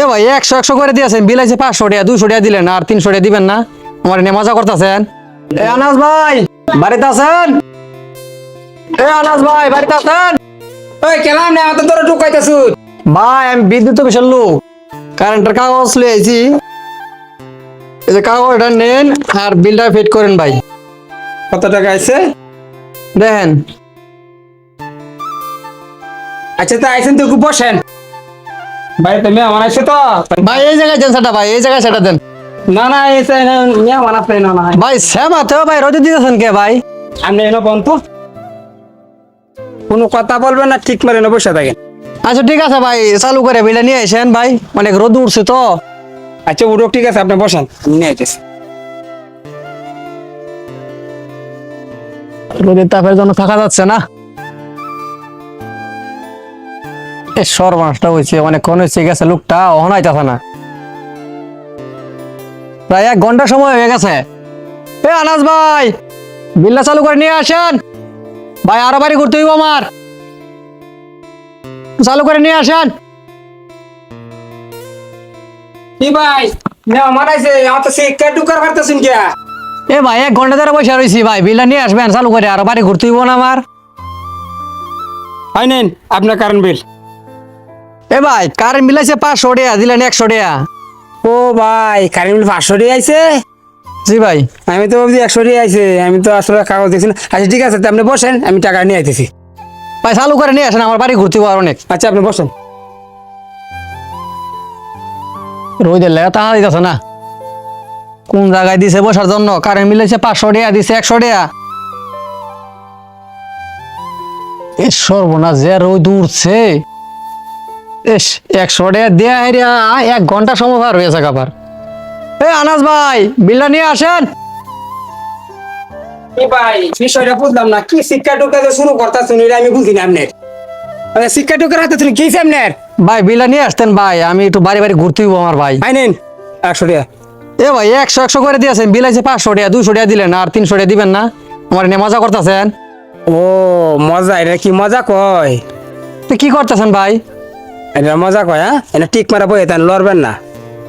এ ভাই একশো একশো করে দিয়েছেন। বিল আছে পাঁচশো টাকা দুশো টাকা দিলেন আর তিনশো টাকা দিবেন না। আমার এনে মজা করতেছেন। এ আনাস ভাই বাড়িতে আছেন? এ আনাস ভাই বাড়িতে আছেন? ওই কেলাম না তো তোরা ঢুকাইতেছু। ভাই আমি বিদ্যুৎ অফিসের লোক। কারেন্টের কাগজ লিয়ে আইছি এই যে কাগজটা নেন আর বিলটা ফিট করেন ভাই। কত টাকা আছে দেখেন। আচ্ছা তো আইসেন তো বসেন। ভাই তুমি আমার আইসে তো। ভাই এই জায়গায় দেন সেটা ভাই এই জায়গায় সেটা দেন। না না এসে নিয়ে আমার আছে না না ভাই শ্যামাতেও ভাই রোদে দিতেছেন কে ভাই? আপনি এনে বন্ধু। কোনো কথা বলবেন না ঠিক মারে না বসে থাকেন। আচ্ছা ঠিক আছে ভাই চালু করে বিলটা নিয়ে আসেন ভাই অনেক রোদ উঠছে তো। আচ্ছা উঠোক ঠিক আছে আপনি বসেন নিয়ে আইতেছি। রোদের তাপের জন্য থাকা যাচ্ছে না। এ সর্বনাশটা হয়েছে অনেকক্ষণ হয়েছে গেছে লোকটা অহনাইতেছে না। প্রায় এক ঘণ্টা সময় হয়ে গেছে। এ আনাস ভাই বিল্লা চালু করে নিয়ে আসেন। ভাই আরও বাড়ি ঘুরতে হইব আমার। চালু করে নিয়ে আসেন। কি ভাই? আমার শিক্ষা পারতেছেন কে? এ ভাই এক ঘণ্টা ধরে বসে রয়েছি ভাই। বিল্লা নিয়ে আসবেন চালু করে। আরও বাড়ি ঘুরতে হইব না আমার। হয় নেন আপনার কারণ বিল। এ ভাই কারেন্ট বিল আছে পাঁচশো টাকা দিলেন একশো টাকা। ও ভাই কারেন্ট বিল পাঁচশো দিয়ে আইছে? জি ভাই। আমি তো ভাবছি একশো দিয়ে আইছে আমি তো আসলে কাগজ দেখছি না। আচ্ছা ঠিক আছে আপনি বসেন আমি টাকা নিয়ে আইতেছি। ভাই চালু করে নিয়ে আসেন আমার বাড়ি ঘুরতে আর অনেক। আচ্ছা আপনি বসেন। রোদের লেগে তাহা দিতেছে না। কোন জায়গায় দিছে বসার জন্য? কারেন্ট মিলেছে পাঁচশো টাকা দিছে একশো টাকা। এ সর্বনা যে রোদ উঠছে। এস একশো টাকা দেয়া হেরিয়া এক ঘণ্টা সময় পার হয়েছে কাবার এ আনাস ভাই বিলটা নিয়ে আসেন। কি ভাই বিষয়টা বুঝলাম না কি শিক্ষা ঢুকাতে শুরু করতেছেন এটা আমি বুঝি না আপনার মানে শিক্ষা ঢুকার হাতে তুমি কি আপনার ভাই বিলটা নিয়ে আসতেন ভাই আমি একটু বাড়ি বাড়ি ঘুরতে হইব আমার ভাই। ভাই নেন একশো টাকা। এ ভাই একশো একশো করে দিয়েছেন বিল আছে পাঁচশো টাকা দুশো টাকা দিলেন আর তিনশো টাকা দিবেন না। আমার এনে মজা করতেছেন। ও মজা এটা কি মজা কয়? তো কি করতেছেন ভাই? এটা মজা কয় হ্যাঁ? এটা টিক মারা বই তান লড়বেন না।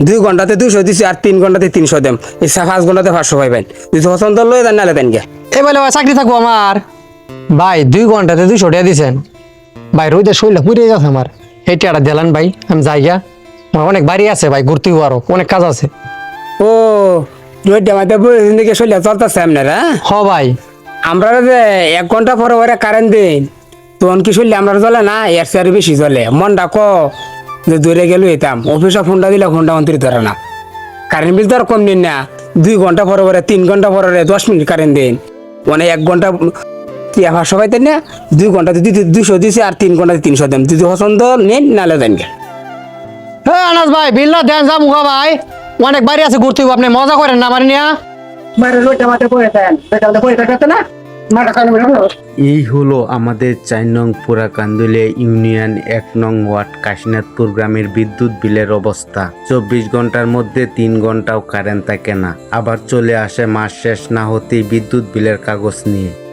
দুই ঘন্টাতে দুশো দিছি আর তিন ঘন্টাতে তিনশো দেম। এই পাঁচ ঘন্টাতে পাঁচশো পাইবেন। যদি পছন্দ লই দেন নালে দেন গে এ বলে চাকরি থাকব আমার। ভাই দুই ঘন্টাতে দুইশো টাকা দিছেন। ভাই রোদে শরীরটা পুড়ে যাচ্ছে আমার। এই টাকা দিলেন ভাই আমি যাই গিয়া। আমার অনেক বাড়ি আছে ভাই ঘুরতে আরও অনেক কাজ আছে। ও চলে চলতেছে আপনার হ্যাঁ? হ ভাই। আমরা যে এক ঘণ্টা পরে ওরা কারেন্ট দিন তখন কি শুনলে? আমরা জ্বলে না? এর চেয়ে বেশি জ্বলে। মন ডাকো যে দূরে গেল এতাম। অফিসে ফোনটা দিলে ফোনটা অন্তরি ধরে না। কারেন্ট বিল তো আর কম দিন না। দুই ঘণ্টা পরে পরে তিন ঘণ্টা পরে পরে দশ মিনিট কারেন্ট দিন। মানে এক ঘণ্টা কি টিয়া ভাষা পাইতেন না? দুই ঘণ্টা দিতে দুশো দিছে আর তিন ঘণ্টা তিনশো দেন। যদি পছন্দ নেন নালে দেন গে হ্যাঁ আনাস ভাই বিল্লা দেন যা মুখা ভাই। অনেক বাড়ি আছে ঘুরতে আপনি। মজা করেন না মানে নিয়া মারে লোটা মাঠে পড়ে দেন। বেকালে পড়ে থাকতে না? এই হলো আমাদের চার নং পুরাকান্দুলিয়া ইউনিয়ন, এক নং ওয়ার্ড, কাশীনাথপুর গ্রামের বিদ্যুৎ বিলের অবস্থা। চব্বিশ ঘণ্টার মধ্যে তিন ঘন্টাও কারেন্ট থাকে না। আবার চলে আসে মাস শেষ না হতেই বিদ্যুৎ বিলের কাগজ নিয়ে।